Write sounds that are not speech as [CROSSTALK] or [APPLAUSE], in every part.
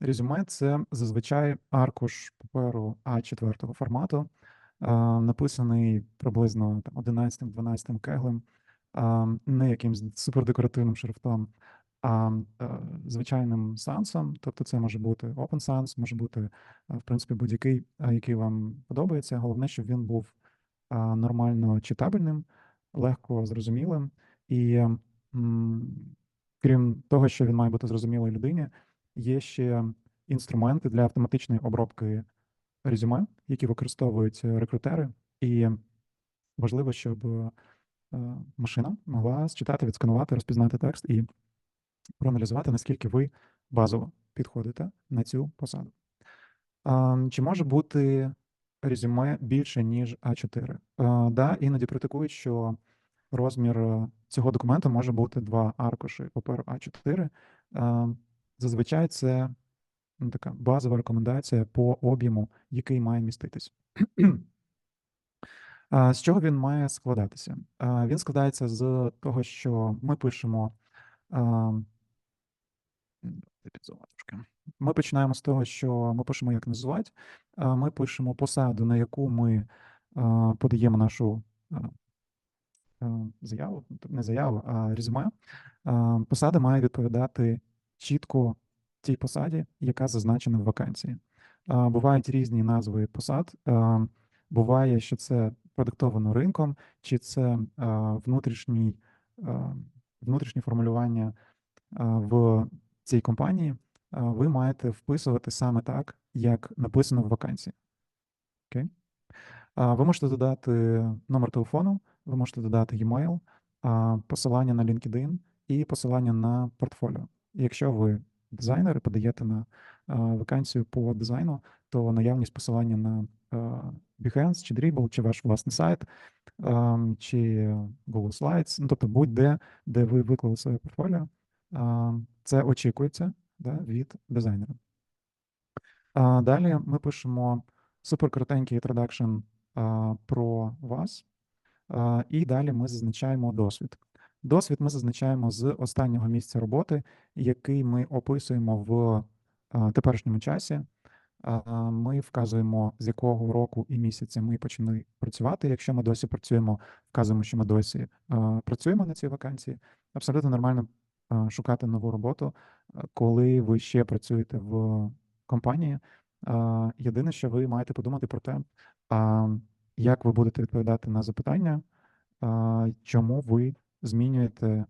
Резюме це зазвичай аркуш паперу А4 формату, написаний приблизно там 11-12 кеглем, не якимсь супердекоративним шрифтом, а е, звичайним сансом. Тобто це може бути Open Sans, може бути, е, в принципі, будь-який, е, який вам подобається. Головне, щоб він був нормально читабельним, легко зрозумілим. І крім того, що він має бути зрозумілий людині, є ще інструменти для автоматичної обробки резюме, які використовують е, рекрутери. І важливо, щоб е, машина могла считати, відсканувати, розпізнати текст і проаналізувати, наскільки ви базово підходите на цю посаду. Чи може бути резюме більше, ніж А4? А, Да, іноді критикують, що розмір е, цього документу може бути два аркуші паперу А4. Зазвичай це ну, така базова рекомендація по об'єму, який має міститись. [CLEARS THROAT] З чого він має складатися? Він складається з того, що ми пишемо. Ми починаємо з того, що ми пишемо, як називати. Ми пишемо посаду, на яку ми подаємо нашу заяву, не заяву, а резюме. Посада має відповідати чітко тій посаді, яка зазначена в вакансії. Бувають різні назви посад. Буває, що це продиктовано ринком, чи це а, внутрішнє формулювання в цій компанії. Ви маєте вписувати саме так, як написано в вакансії. Окей? Ви можете додати номер телефону, ви можете додати e-mail, посилання на LinkedIn і посилання на портфоліо. Якщо ви дизайнер і подаєте на вакансію по дизайну, то наявність посилання на Behance чи Dribble, чи ваш власний сайт, чи Google Slides, ну тобто будь-де, де ви виклали своє портфоліо, це очікується да, від дизайнера. Далі ми пишемо суперкоротенький інтродакшн про вас, і далі ми зазначаємо досвід. Досвід ми зазначаємо з останнього місця роботи, який ми описуємо в теперішньому часі. Ми вказуємо, з якого року і місяця ми почали працювати. Якщо ми досі працюємо, вказуємо, що ми досі працюємо на цій вакансії. Абсолютно нормально шукати нову роботу, коли ви ще працюєте в компанії. Єдине, що ви маєте подумати про те, як ви будете відповідати на запитання, чому ви змінюєте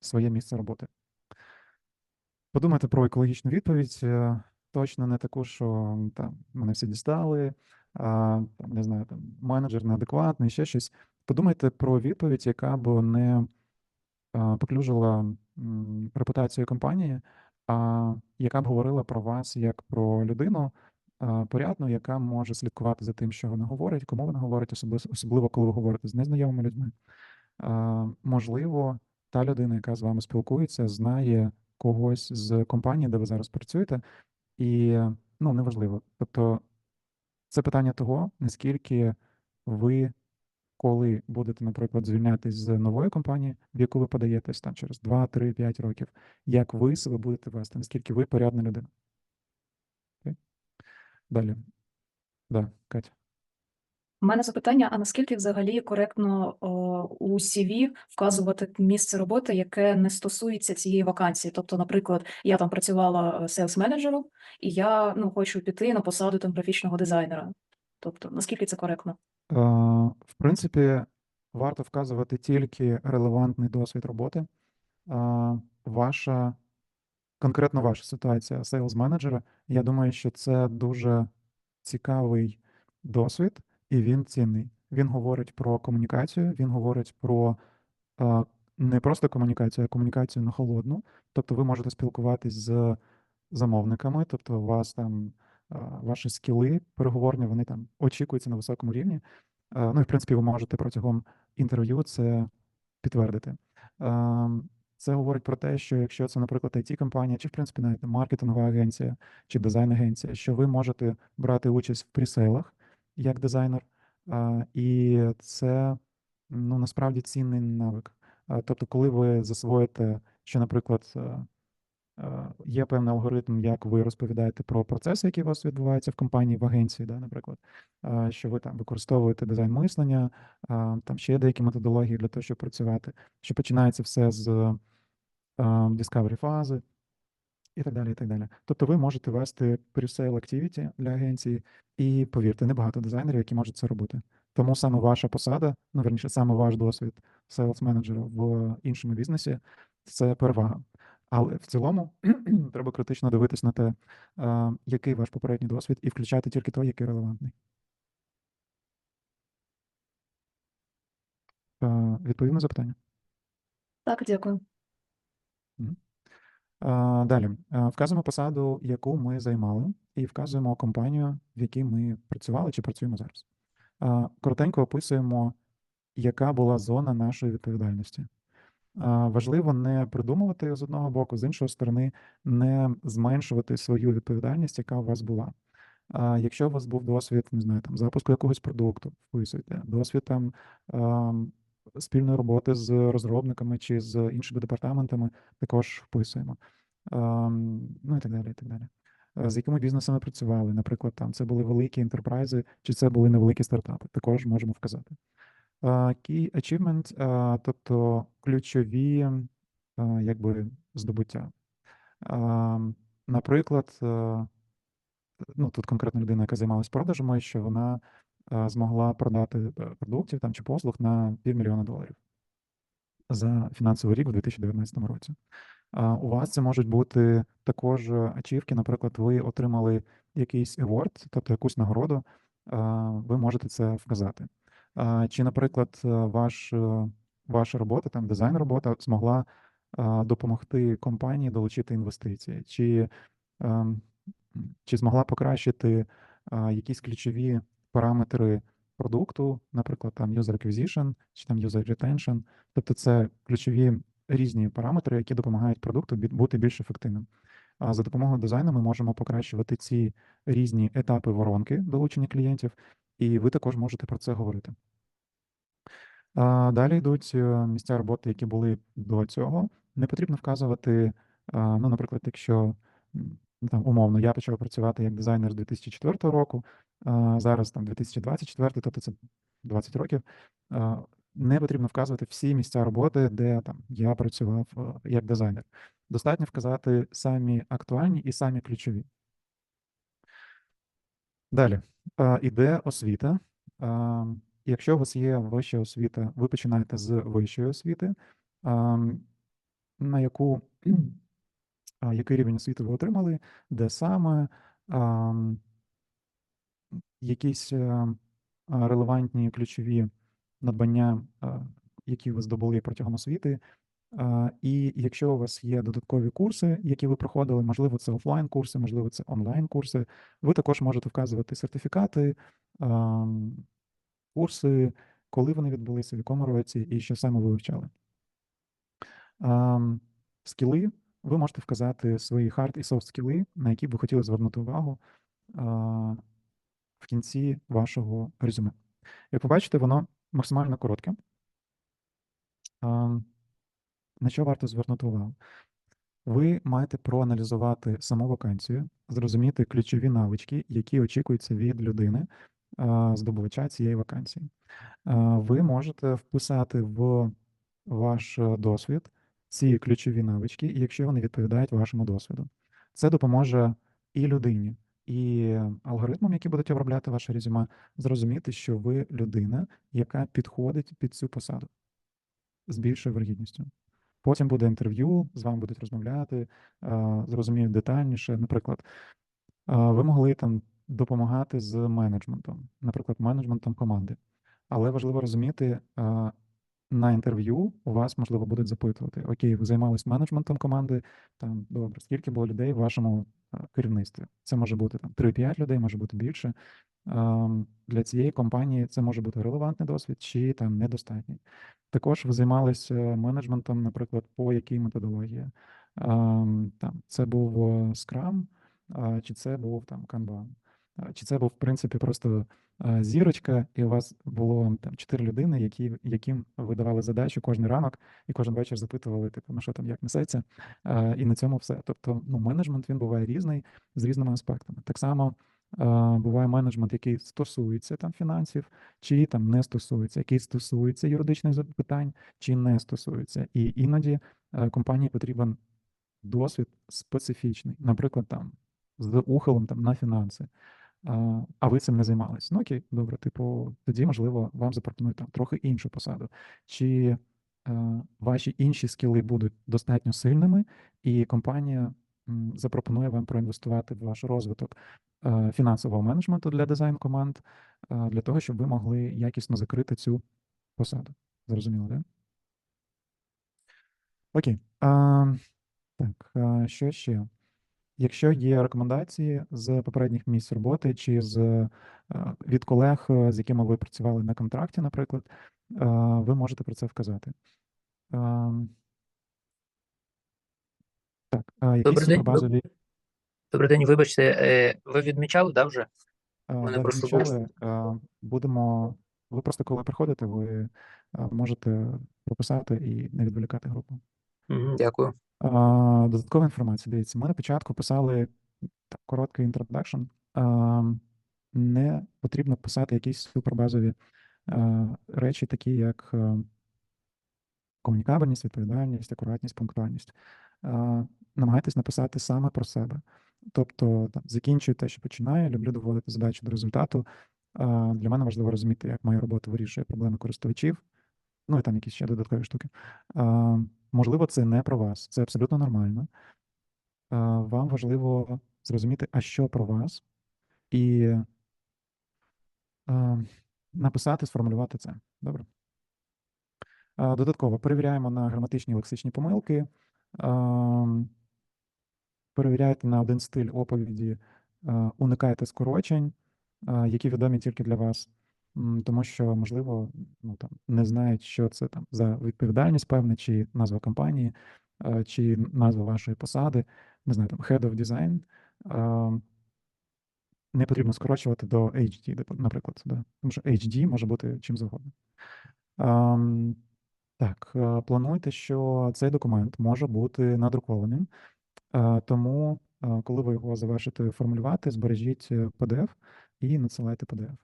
своє місце роботи. Подумайте про екологічну відповідь. е, Точно не таку, що там мене всі дістали, а, там, не знаю, там менеджер неадекватний, ще щось. Подумайте про відповідь, яка б не а, поклюжила м, репутацію компанії, а яка б говорила про вас як про людину а, порядну, яка може слідкувати за тим, що вона говорить, кому вона говорить, особливо, особливо коли ви говорите з незнайомими людьми. Можливо, та людина, яка з вами спілкується, знає когось з компанії, де ви зараз працюєте, і ну, неважливо. Тобто, це питання того, наскільки ви, коли будете, наприклад, звільнятись з нової компанії, в яку ви подаєтесь там через 2, 3, 5 років, як ви себе будете вести, наскільки ви порядна людина. Окей? Далі. Да, Катя. У мене запитання: а наскільки взагалі коректно о, у CV вказувати місце роботи, яке не стосується цієї вакансії? Тобто, наприклад, я там працювала селс менеджером і я ну хочу піти на посаду там графічного дизайнера. Тобто, наскільки це коректно? Е, В принципі, варто вказувати тільки релевантний досвід роботи. Е, Ваша, конкретно ваша ситуація сейлз менеджера, я думаю, що це дуже цікавий досвід, і він цінний. Він говорить про комунікацію, він говорить про е, не просто комунікацію, а комунікацію на холодну. Тобто ви можете спілкуватись з замовниками, тобто у вас там е, ваші скіли переговорні, вони там очікуються на високому рівні. Е, Ну і в принципі, ви можете протягом інтерв'ю це підтвердити. Ем, Це говорить про те, що якщо це, наприклад, it компанія чи в принципі навіть маркетингова агенція чи дизайн-агенція, що ви можете брати участь в пресейлах як дизайнер, і це ну насправді цінний навик. Тобто, коли ви засвоїте, що, наприклад, е, е, є певний алгоритм, як ви розповідаєте про процеси, які у вас відбуваються в компанії, в агенції, да, наприклад, що ви там використовуєте дизайн мислення, там ще є деякі методології для того, щоб працювати, що починається все з е, discovery фази і так далі. і так далі. Тобто ви можете вести pre-sale activity для агенції, і повірте, небагато дизайнерів, які можуть це робити. Тому саме ваша посада, ну верніше, саме ваш досвід sales менеджера в іншому бізнесі це перевага. Але в цілому [CLEARS THROAT] треба критично дивитись на те, е, який ваш попередній досвід, і включати тільки той, який релевантний. Е, Відповів на запитання? Так, дякую. А, Далі вказуємо посаду, яку ми займали, і вказуємо компанію, в якій ми працювали чи працюємо зараз. Коротенько описуємо, яка була зона нашої відповідальності. Важливо не придумувати з одного боку, з іншої сторони, не зменшувати свою відповідальність, яка у вас була. Якщо у вас був досвід, не знаю, там запуску якогось продукту, вписуйте, досвід там ам, спільної роботи з розробниками чи з іншими департаментами, також вписуємо. Ну і так далі, і так далі. Е, З якими бізнесами працювали, наприклад, там це були великі ентерпрайзи, чи це були невеликі стартапи, також можемо вказати. Е, Key achievement, е, тобто ключові якби здобуття. Наприклад, е, ну тут конкретна людина, яка займалась продажами, що вона змогла продати е, продуктів там чи послуг на півмільйона доларів за фінансовий рік у 2019 році. У вас це можуть бути також е, ачівки, наприклад, ви отримали якийсь award, тобто якусь нагороду, ви можете це вказати. Чи, наприклад, е, ваш, ваша робота, там дизайн робота змогла допомогти компанії долучити інвестиції, чи, ем, чи змогла покращити якісь ключові параметри продукту, наприклад, там user acquisition, чи там user retention, тобто це ключові різні параметри, які допомагають продукту бути більш ефективним. А за допомогою дизайну ми можемо покращувати ці різні етапи воронки долучення клієнтів, і ви також можете про це говорити. Далі йдуть е, місця роботи, які були до цього. Не потрібно вказувати, ну, наприклад, якщо ну, там умовно я почав працювати як дизайнер з 2004 року, зараз там 2024, тобто це 20 років. Не потрібно вказувати всі місця роботи, де там я працював е, як дизайнер. Достатньо вказати самі актуальні і самі ключові. Далі іде освіта. Якщо у вас є вища освіта, ви починаєте з вищої освіти, на яку який рівень освіти ви отримали, де саме якісь е, релевантні ключові надбання, які ви здобули протягом освіти. І якщо у вас є додаткові курси, які ви проходили, можливо, це офлайн курси, можливо, це онлайн курси, ви також можете вказувати сертифікати, курси, коли вони відбулися, в якому році і що саме ви вивчали. Скіли, ви можете вказати свої хард і софт скіли, на які ви хотіли звернути увагу в кінці вашого резюме. Як ви бачите, воно максимально коротке. На що варто звернути увагу? Ви маєте проаналізувати саму вакансію, зрозуміти ключові навички, які очікуються від людини, здобувача цієї вакансії. Ви можете вписати в ваш е, досвід ці ключові навички, якщо вони відповідають вашому досвіду. Це допоможе і людині, і алгоритмам, які будуть обробляти ваше резюме, зрозуміти, що ви людина, яка підходить під цю посаду з більшою вирогідністю. Потім буде інтерв'ю, з вами будуть розмовляти, зрозуміють детальніше. Наприклад, ви могли там допомагати з менеджментом, наприклад, менеджментом команди. Але важливо розуміти, а, на інтерв'ю у вас, можливо, будуть запитувати: Окей, ви займались менеджментом команди, там добре, скільки було людей в вашому керівництві? Це може бути там 3-5 людей, може бути більше. Для цієї компанії це може бути релевантний досвід чи там недостатній. Також ви займалися менеджментом, наприклад, по якій методології? Там це був е, Scrum, чи це був там Kanban? Чи це був, в принципі, просто зірочка, і у вас було там чотири людини, які, яким ви давали задачу кожен ранок, і кожен вечір запитували, типу, ну що там, як несеться, і на цьому все. Тобто, ну, менеджмент він буває різний з різними аспектами. Так само буває менеджмент, який стосується там фінансів, чи там не стосується, який стосується юридичних запитань, чи не стосується. І іноді компанії потрібен досвід специфічний, наприклад, там з ухилом там на фінанси. А, ви цим не займались. Ну окей, добре, типу, тоді, можливо, вам запропонують там трохи іншу посаду. Чи е, ваші інші скіли будуть достатньо сильними, і компанія запропонує вам проінвестувати в ваш розвиток е, фінансового менеджменту для дизайн команд, е, для того, щоб ви могли якісно закрити цю посаду. Зрозуміло, так? Окей. А, так, що ще? Якщо є рекомендації з попередніх місць роботи чи з е, від колег, е, з якими ви працювали на контракті, наприклад, е, ви можете про це вказати. Так, день. супербазові Добрий день, вибачте, ви відмічали, да, вже? мене просто відмічали, будемо. Ви просто коли приходите, ви можете прописати і не відволікати групу. Мгм, Дякую. А, додаткова інформація. Дивіться, ми на початку писали так, короткий інтродакшн. А, не потрібно писати якісь супербазові а, речі, такі як а, комунікабельність, відповідальність, акуратність, пунктуальність. А, намагайтесь написати саме про себе. Тобто, там, закінчую те, що починаю, люблю доводити задачу до результату. А, для мене важливо розуміти, як моя робота вирішує проблеми користувачів. Ну і там якісь ще додаткові штуки. А, можливо, це не про вас, це абсолютно нормально. Вам важливо зрозуміти, а що про вас, і написати, сформулювати це. Добре. Додатково перевіряємо на граматичні лексичні помилки. Перевіряйте на один стиль оповіді, уникайте скорочень, які відомі тільки для вас. Тому що, можливо, ну там не знають, що це там за відповідальність певна, чи назва компанії, е, чи назва вашої посади, не знаю, там Head of Design. Не потрібно скорочувати до HD, наприклад, да? тому що HD може бути чим завгодно. Так, е, плануйте, що цей документ може бути надрукованим, е, тому, коли ви його завершите формулювати, збережіть PDF і надсилайте PDF.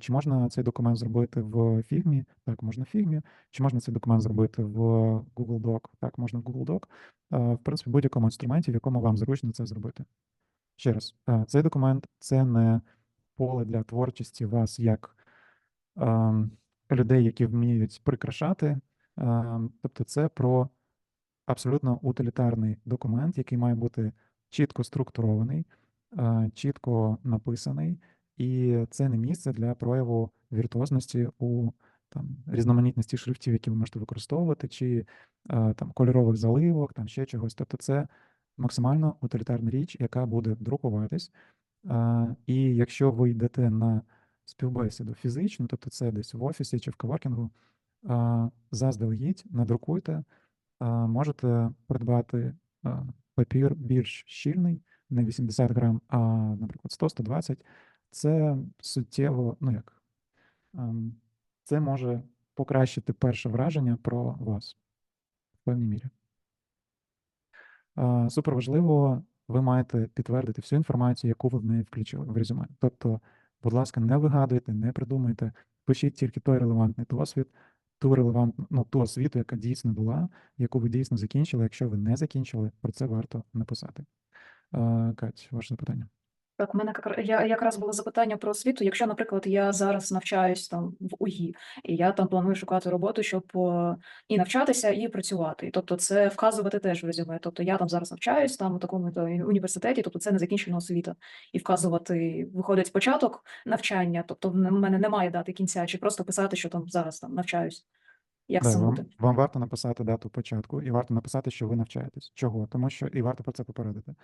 Чи можна цей документ зробити в Figma? Так, можна в Figma. Чи можна цей документ зробити в Google Doc? Так, можна в Google Doc. В принципі, в будь-якому інструменті, в якому вам зручно це зробити. Ще раз, цей документ це не поле для творчості вас як ем, людей, які вміють прикрашати. Ем, Тобто, це про абсолютно утилітарний документ, який має бути чітко структурований, чітко написаний, і це не місце для прояву віртуозності у там різноманітності шрифтів, які ви можете використовувати, чи там кольорових заливок, там ще чогось. Тобто, це максимально утилітарна річ, яка буде друкуватись. І якщо ви йдете на співбесіду фізично, тобто це десь в офісі чи в коворкінгу, заздалегідь надрукуйте, можете придбати папір більш щільний, не 80 грам, а, наприклад, 100-120. Це суттєво, ну як, ем, це може покращити перше враження про вас в певній мірі. Е, Супер важливо, ви маєте підтвердити всю інформацію, яку ви в неї включили в резюме. Тобто, будь ласка, не вигадуйте, не придумуйте, пишіть тільки той релевантний досвід, ту релевантну, ну, ту освіту, яка дійсно була, яку ви дійсно закінчили. Якщо ви не закінчили, про це варто написати. Е, Кать, ваше запитання. Так, у мене як- я якраз було запитання про освіту. Якщо, наприклад, я зараз навчаюсь там в УГІ, і я там планую шукати роботу, щоб е, і навчатися, і працювати. Тобто, це вказувати теж в резюме. Тобто я там зараз навчаюсь там у такому то університеті, тобто це не закінчена освіта. І вказувати виходить початок навчання, тобто в мене немає дати кінця, чи просто писати, що там зараз там навчаюсь. Як Да, вам, вам варто написати дату початку, і варто написати, що ви навчаєтесь. Чого? Тому що і варто про це попередити.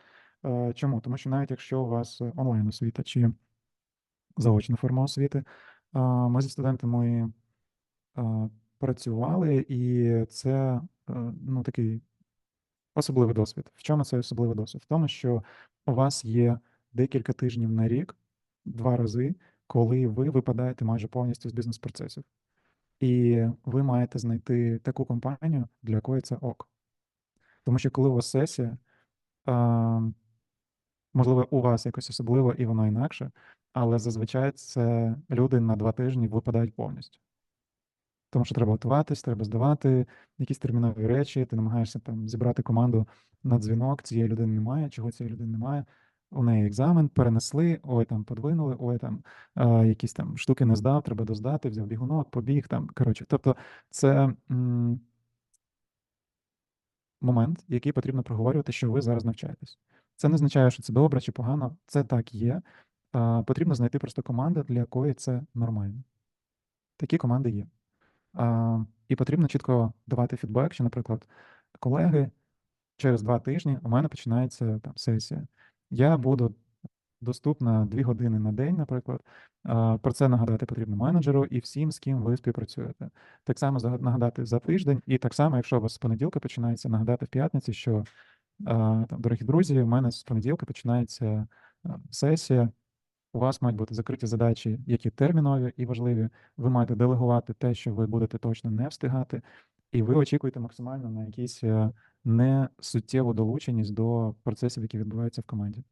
Е, Чому? Тому що навіть якщо у вас е, онлайн освіта чи заочна форма освіти, е, ми зі студентами працювали, і це ну, такий особливий досвід. В чому цей особливий досвід? В тому, що у вас є декілька тижнів на рік, два рази, коли ви випадаєте майже повністю з бізнес-процесів. І ви маєте знайти таку компанію, для якої це ок. Тому що коли у вас сесія, а, можливо, у вас якось особливо і воно інакше, але зазвичай це люди на два тижні випадають повністю. Тому що треба готуватись, треба здавати якісь термінові речі, ти намагаєшся там зібрати команду на дзвінок, цієї людини немає, чого цієї людини немає. У неї екзамен, перенесли, ой, там подвинули, ой, там е, якісь там штуки не здав, треба доздати, взяв бігунок, побіг там. Коротше, тобто, це м, момент, який потрібно проговорювати, що ви зараз навчаєтесь. Це не означає, що це добре чи погано, це так є. А, потрібно знайти просто команду, для якої це нормально. Такі команди є. А, і потрібно чітко давати фідбек, що, наприклад, колеги, через два тижні у мене починається там сесія. Я буду доступна дві години на день, наприклад. А, Про це нагадати потрібно менеджеру і всім, з ким ви співпрацюєте. Так само нагадати за тиждень, і так само, якщо у вас з понеділка починається, нагадати в п'ятниці, що дорогі друзі, у мене з понеділка починається сесія. У вас мають бути закриті задачі, які термінові і важливі. Ви маєте делегувати те, що ви будете точно не встигати, і ви очікуєте максимально на якісь несуттєву долученість до процесів, які відбуваються в команді.